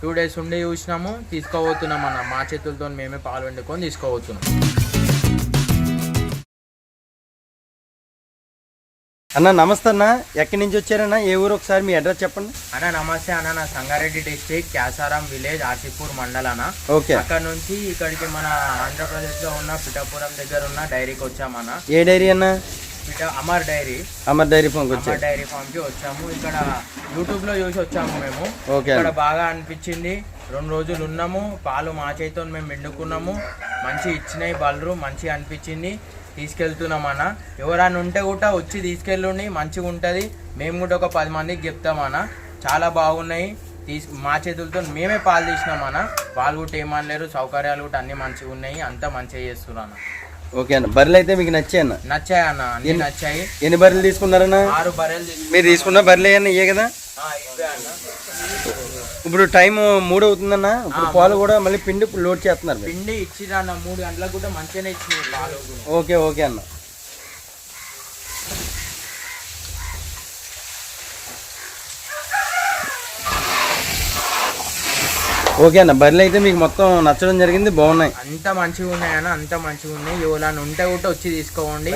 Two days ఉండి చూసినాము తీసుకోబోతున్నాం అన్న. మా చేతులతో మేమే పాలు వండుకొని తీసుకోబోతున్నాం. అన్న నమస్తే అన్న. ఎక్కడి నుంచి వచ్చారన్న ఏ ఊరు ఒకసారి మీ అడ్రస్ చెప్పండి. అన్న నమస్తే అన్న. నా సంగారెడ్డి డిస్ట్రిక్ట్ క్యాసారం విలేజ్ ఆసిపూర్ మండల్ అన్న ఓకే. అక్కడ నుంచి ఇక్కడికి మన ఆంధ్రప్రదేశ్లో ఉన్న పిఠాపురం దగ్గర ఉన్న డైరీకి వచ్చామన్న. ఏ డైరీ అన్న? అమర్ డైరీ. అమర్ డైరీ ఫోన్కి అమర్ డైరీ ఫామ్కి వచ్చాము. ఇక్కడ యూట్యూబ్లో చూసి వచ్చాము మేము. ఓకే ఇక్కడ అన్న బాగా అనిపించింది. రెండు రోజులు ఉన్నాము. పాలు మా చేతితో మేము ఎండుకున్నాము మంచి ఇచ్చినాయి బలరు మంచి అనిపించింది. తీసుకెళ్తున్నాం అన్న. ఎవరైనా ఉంటే కూడా వచ్చి తీసుకెళ్ళండి. మంచిగా ఉంటుంది. మేము కూడా ఒక పది మందికి చెప్తామన్న చాలా బాగున్నాయి. తీసు మా చేతులతో మేమే పాలు తీసినామన్న వాళ్ళు కూడా ఏమనలేరు. సౌకర్యాలు కూడా అన్ని మంచిగా ఉన్నాయి. అంతా మంచిగా చేస్తున్నాను ఓకే అన్న. బర్రెలు అయితే మీకు నచ్చాయి అన్న. నచ్చాయి అన్న అన్ని నచ్చాయి. ఎన్ని బర్రెలు తీసుకున్నారన్న? ఆరు బర్రెలు మీరు తీసుకున్న బర్రెలు అన్న ఇయ్యే కదా? ఇప్పుడు టైం మూడు అవుతుందన్న ఇప్పుడు పాలు కూడా మళ్ళీ పిండి లోడ్ చేస్తున్నారు. పిండి ఇచ్చిరా అన్న మూడు గంటలకు కూడా మంచిగానే ఇచ్చినాయి పాలు. ఓకే ఓకే అన్న. ఓకే అన్న బర్రెలు అయితే మీకు మొత్తం నచ్చడం జరిగింది బాగున్నాయి. అంత మంచిగా ఉన్నాయి అన్న అంత మంచిగా ఉన్నాయి. ఎవరైనా ఉంటే కూడా వచ్చి తీసుకోండి.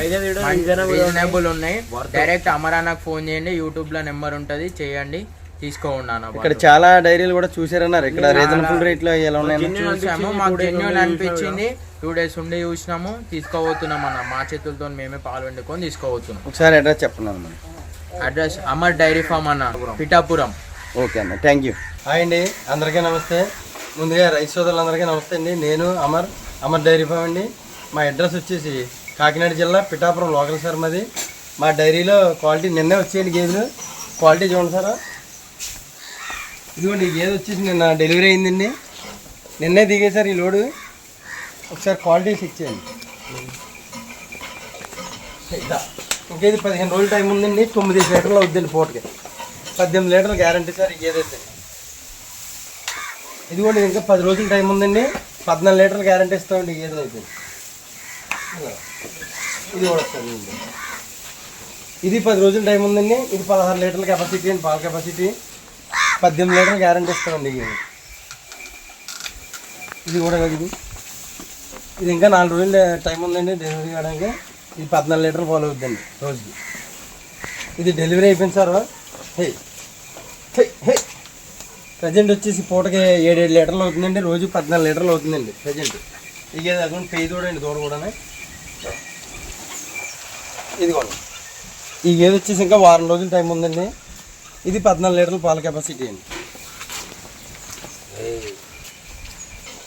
రీజనబుల్ ఉన్నాయి. డైరెక్ట్ అమరానాకు ఫోన్ చేయండి. యూట్యూబ్లో నెంబర్ ఉంటది. చేయండి. తీసుకోండి అన్న ఇక్కడ చాలా డైరీలు కూడా చూసారన్నారు ఇక్కడ రీజనబుల్ రేట్లో ఎలా ఉన్నాయన్న చూసాము. మాకు జెన్యున్ అనిపించింది. టూ డేస్ ఉండి చూసినాము. తీసుకోబోతున్నాం అన్న. మా చేతులతో మేమే పాలు వండుకొని తీసుకోబోతున్నాం. ఒకసారి అడ్రస్ చెప్పండి అన్న. అడ్రస్ అమర్ డైరీ ఫామ్ అన్న. పిఠాపురం. ఓకే అన్న థ్యాంక్ యూ హాయ్ అండి అందరికీ నమస్తే. ముందుగా రైతు సోదరులందరికీ నమస్తే అండి. నేను అమర్ అమర్ డైరీ ఫామ్ అండి. మా అడ్రస్ వచ్చేసి కాకినాడ జిల్లా పిఠాపురం లోకల్ సార్ మాది. మా డైరీలో క్వాలిటీ నిన్నే వచ్చేయండి గేదెలు. క్వాలిటీ చూడండి సార్. ఇదిగోండి గేదె వచ్చేసి నిన్న డెలివరీ అయిందండి. నిన్నే దిగేశారు ఈ లోడు. ఒకసారి క్వాలిటీ చెక్ చేయండి. ఇదా. ఇంకేది పదిహేను రోజులు టైం ఉందండి. తొమ్మిది లీటర్లు అవుద్దండి పూటకి. పద్దెనిమిది లీటర్లు గ్యారంటీ సార్ ఏదైతే కూడా ఇంకా పది రోజులు టైం ఉందండి. పద్నాలుగు లీటర్లు గ్యారంటీ ఇస్తామండి ఏదో అయితే ఇది కూడా వస్తుంది ఇది పది రోజులు టైం ఉందండి. ఇది పదహారు లీటర్ల కెపాసిటీ అండి పాల కెపాసిటీ పద్దెనిమిది లీటర్లు గ్యారంటీ ఇస్తామండి ఇది ఇది కూడా ఇది. ఇది ఇంకా నాలుగు రోజులు టైం ఉందండి డెలివరీ కావడానికి. ఇది పద్నాలుగు లీటర్లు పాలు అవుతుందండి రోజుకి. ఇది డెలివరీ అయిపోయింది సార్. హే హే హే. ప్రజెంట్ వచ్చేసి పూటకి ఏడేడు లీటర్లు అవుతుందండి రోజు పద్నాలుగు లీటర్లు అవుతుందండి ప్రజెంట్. ఇక అక్కడ పెయి చూడండి దూడ కూడా. ఇదిగోండి. ఈ గేదె వచ్చేసి ఇంకా వారం రోజులు టైం ఉందండి. ఇది పద్నాలుగు లీటర్ల పాల కెపాసిటీ అండి.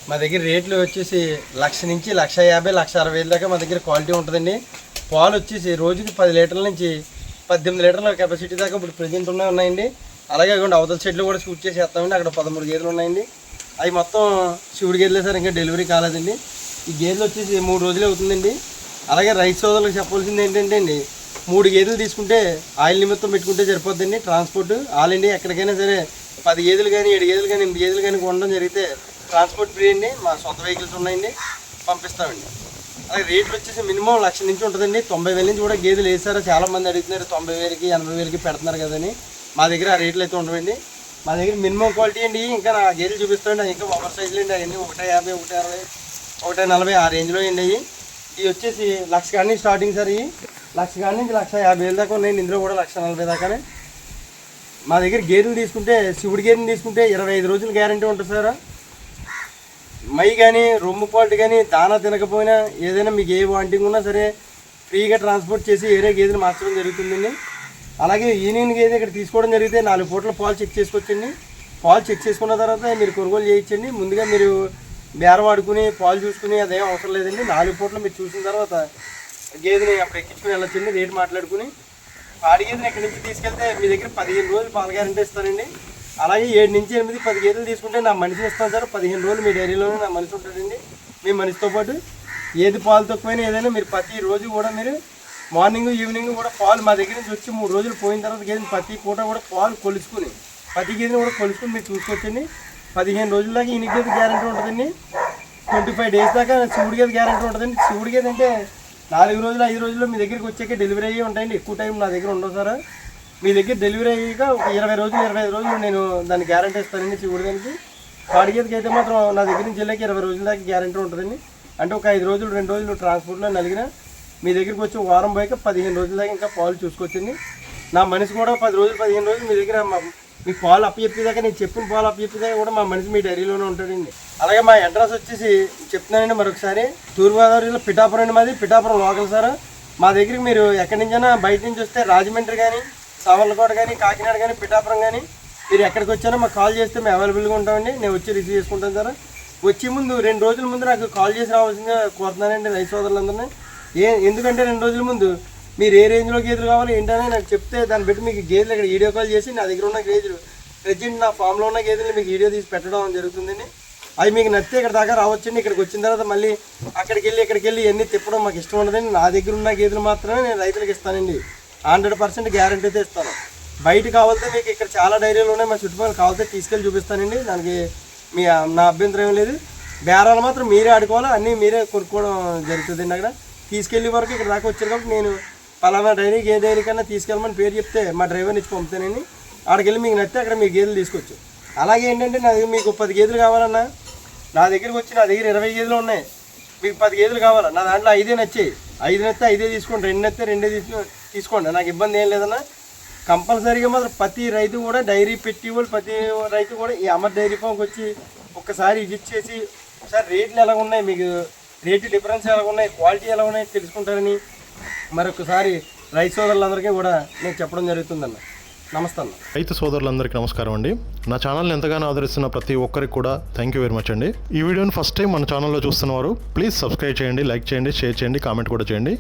మా దగ్గర రేట్లు వచ్చేసి లక్ష నుంచి లక్ష యాభై లక్ష అరవై దాకా మా దగ్గర క్వాలిటీ ఉంటుందండి. పాలు వచ్చేసి రోజుకి పది లీటర్ల నుంచి పద్దెనిమిది లీటర్ల కెపాసిటీ దాకా ఇప్పుడు ప్రజెంట్ ఉన్నాయి ఉన్నాయండి. అలాగే కాకుండా అవతల చెట్లు కూడా షూట్ చేసి వేస్తామండి అక్కడ పదమూడు గేదెలు ఉన్నాయండి. అవి మొత్తం శివుడి గేదెలే సార్ ఇంకా డెలివరీ కాలేదండి. ఈ గేదెలు వచ్చేసి మూడు రోజులే అవుతుందండి. అలాగే రైతు సోదరులకు చెప్పాల్సింది ఏంటంటే అండి మూడు గేదెలు తీసుకుంటే ఆయిల్ నిమిత్తం పెట్టుకుంటే సరిపోద్దండి. ట్రాన్స్పోర్ట్ ఆల్ ఇండియా ఎక్కడికైనా సరే పది గేదెలు కానీ ఏడు గేదెలు కానీ ఎనిమిది గేదెలు కానీ కొనడం జరిగితే ట్రాన్స్పోర్ట్ ఫ్రీ అండి. మా సొంత వెహికల్స్ ఉన్నాయండి. పంపిస్తామండి. అలాగే రేట్లు వచ్చేసి మినిమం లక్ష నుంచి ఉంటుందండి. తొంభై వేల నుంచి కూడా గేదెలు వేసారో చాలా మంది అడుగుతున్నారు తొంభై వేలకి ఎనభై వేలకి పెడుతున్నారు కదని. మా దగ్గర ఆ రేట్లు అయితే ఉండవండి. మా దగ్గర మినిమం క్వాలిటీ అండి. ఇంకా నా గేదెలు చూపిస్తాండి ఇంకా ఓవర్ సైజులు అండి. అవన్నీ ఒకటే యాభై ఒకటే అరవై ఒకటే నలభై ఆ రేంజ్లో అండి అవి. ఇవి వచ్చేసి లక్ష కాడి స్టార్టింగ్ సార్ ఇవి. లక్ష కాడి నుంచి లక్ష యాభై వేల దాకా ఉన్నాయండి. ఇందులో కూడా లక్ష నలభై దాకానే. మా దగ్గర గేదెలు తీసుకుంటే శివుడి గేదెలు తీసుకుంటే ఇరవై ఐదు రోజులు గ్యారంటీ ఉంటుంది సార్. మై కానీ రొమ్ము పాటు కానీ దానా తినకపోయినా ఏదైనా మీకు ఏ వాంటింగ్ ఉన్నా సరే ఫ్రీగా ట్రాన్స్పోర్ట్ చేసి ఏరే గేదెలు మార్చడం జరుగుతుందండి. అలాగే ఈనింగ్ గేదె ఇక్కడ తీసుకోవడం జరిగితే నాలుగు పూట్ల పాలు చెక్ చేసుకోవచ్చండి. పాలు చెక్ చేసుకున్న తర్వాత మీరు కొనుగోలు చేయించండి. ముందుగా మీరు బేరం ఆడుకుని పాలు చూసుకుని అదేం అవసరం లేదండి. నాలుగు పూట్ల మీరు చూసిన తర్వాత గేదెని అప్పుడు ఎక్కించుకుని వెళ్ళొచ్చండి రేటు మాట్లాడుకుని. పాడి గేదెని ఇక్కడి నుంచి తీసుకెళ్తే మీ దగ్గర పదిహేను రోజులు పాల గ్యారంటీ ఇస్తానండి అలాగే ఏడు నుంచి ఎనిమిది పది గేదెలు తీసుకుంటే నా మనిషిని ఇస్తాను సార్. పదిహేను రోజులు మీ డైరీలోనే నా మనిషి ఉంటాడండి. మీ మనిషితో పాటు ఏది పాలు తక్కువైనా ఏదైనా మీరు ప్రతి రోజు కూడా మీరు మార్నింగ్ ఈవినింగ్ కూడా పాలు మా దగ్గర నుంచి వచ్చి మూడు రోజులు పోయిన తర్వాత గేదెని ప్రతి పూట కూడా పాలు కొలుచుకుని ప్రతి గేదెని కూడా కొలుచుకుని మీరు చూసుకోవచ్చండి పదిహేను రోజుల దాకా ఇన్ని గేదె గ్యారంటీ ఉంటుందండి. ట్వంటీ ఫైవ్ డేస్ దాకా శివుడి గేదె గ్యారంటీ ఉంటుందండి. శివుడి గేదె అంటే నాలుగు రోజులు ఐదు రోజుల్లో మీ దగ్గరికి వచ్చాక డెలివరీ అయ్యి ఉంటాయండి. ఎక్కువ టైం నా దగ్గర ఉండవు సార్. మీ దగ్గర డెలివరీ అయ్యాక ఒక ఇరవై రోజులు ఇరవై ఐదు రోజులు నేను దాన్ని గ్యారంటీ ఇస్తానండి శివుడి దానికి పాడి అయితే మాత్రం నా దగ్గర నుంచి వెళ్ళాక ఇరవై రోజుల దాకా గ్యారంటీ ఉంటుందండి. అంటే ఒక ఐదు రోజులు రెండు రోజులు ట్రాన్స్పోర్ట్లో నలిగిన మీ దగ్గరికి వచ్చి వారం పోయాక పదిహేను రోజుల దాకా ఇంకా పాలు చూసుకొచ్చింది నా మనిషి కూడా పది రోజులు పదిహేను రోజులు మీ దగ్గర మీ పాలు అప్పచెప్పేదాకా నేను చెప్పిన పాలు అప్పచెప్పేదాకా కూడా మా మనిషి మీ డైరీలోనే ఉంటాడండి. అలాగే మా అడ్రస్ వచ్చేసి చెప్తున్నానండి మరొకసారి. తూర్పుగోదావరి జిల్లా పిఠాపురం అండి మాది పిఠాపురం లోకల్ సార్. మా దగ్గరికి మీరు ఎక్కడి నుంచైనా బయట నుంచి వస్తే రాజమండ్రి కానీ సావర్లకోట కానీ కాకినాడ కానీ పిఠాపురం కానీ మీరు ఎక్కడికి వచ్చానో మాకు కాల్ చేస్తే మేము అవైలబుల్గా ఉంటామండి. నేను వచ్చి రిసీవ్ చేసుకుంటాను సార్. వచ్చే ముందు రెండు రోజుల ముందు నాకు కాల్ చేసి రావాల్సిందిగా కోరుతున్నానండి రైతు సోదరులందరినీ. ఏ ఎందుకంటే రెండు రోజుల ముందు మీరు ఏ రేంజ్లో గేదెలు కావాలి ఏంటని నాకు చెప్తే దాన్ని బట్టి మీకు గేదెలు ఇక్కడ వీడియో కాల్ చేసి నా దగ్గర ఉన్న గేదెలు ప్రజెంట్ నా ఫామ్లో ఉన్న గేదెలు మీకు వీడియో తీసి పెట్టడం జరుగుతుందండి. అవి మీకు నచ్చితే ఇక్కడ దాకా రావచ్చండి. ఇక్కడికి వచ్చిన తర్వాత మళ్ళీ అక్కడికి వెళ్ళి ఇక్కడికి వెళ్ళి ఇవన్నీ తిప్పడం మాకు ఇష్టం ఉండదండి. నా దగ్గర ఉన్న గేదెలు మాత్రమే నేను రైతులకు ఇస్తానండి. హండ్రెడ్ పర్సెంట్ గ్యారంటీ ఇస్తాను. బయట కావాలంటే మీకు ఇక్కడ చాలా డైరీలు ఉన్నాయి మా చుట్టుపక్కల కావాలంటే తీసుకెళ్ళి చూపిస్తానండి. దానికి మీ నా అభ్యంతరం లేదు. బేరాలు మాత్రం మీరే ఆడుకోవాలి అన్నీ మీరే కొనుక్కోవడం జరుగుతుందండి అక్కడ. తీసుకెళ్ళే వరకు ఇక్కడ దాకా వచ్చారు కాబట్టి నేను పలానా డైరీకి ఏ డైరీ కన్నా తీసుకెళ్ళమని పేరు చెప్తే మా డ్రైవర్ని ఇచ్చి పంపుతానండి. అక్కడికి వెళ్ళి మీకు నచ్చితే అక్కడ మీ గేదెలు తీసుకోవచ్చు అలాగే ఏంటంటే నా దగ్గర మీకు పది గేదెలు కావాలన్నా నా దగ్గరికి వచ్చి నా దగ్గర ఇరవై గేదెలు ఉన్నాయి. మీకు పది గేదెలు కావాలా? నా దాంట్లో ఐదే నచ్చాయి. ఐదు నచ్చితే ఐదే తీసుకోండి రెండు నచ్చితే రెండే తీసుకుని తీసుకోండి. నాకు ఇబ్బంది ఏం లేదన్నా. కంపల్సరీగా మాత్రం ప్రతి రైతు కూడా డైరీ పెట్టి వాళ్ళు ప్రతి రైతు కూడా ఈ అమర్ డైరీ ఫామ్కి వచ్చి ఒక్కసారి విజిట్ చేసి ఒకసారి రేట్లు ఎలా ఉన్నాయి మీకు రేటు డిఫరెన్స్ ఎలా ఉన్నాయి క్వాలిటీ ఎలా ఉన్నాయి తెలుసుకుంటారని మరొకసారి రైతు సోదరులందరికీ కూడా నేను చెప్పడం జరుగుతుందన్న. నమస్తే అన్న. రైతు సోదరులందరికీ నమస్కారం అండి. నా ఛానల్ని ఎంతగానో ఆదరిస్తున్న ప్రతి ఒక్కరికి కూడా థ్యాంక్ యూ వెరీ మచ్ అండి. ఈ వీడియోని ఫస్ట్ టైం మన ఛానల్లో చూస్తున్నవారు ప్లీజ్ సబ్స్క్రైబ్ చేయండి లైక్ చేయండి షేర్ చేయండి కామెంట్ కూడా చేయండి.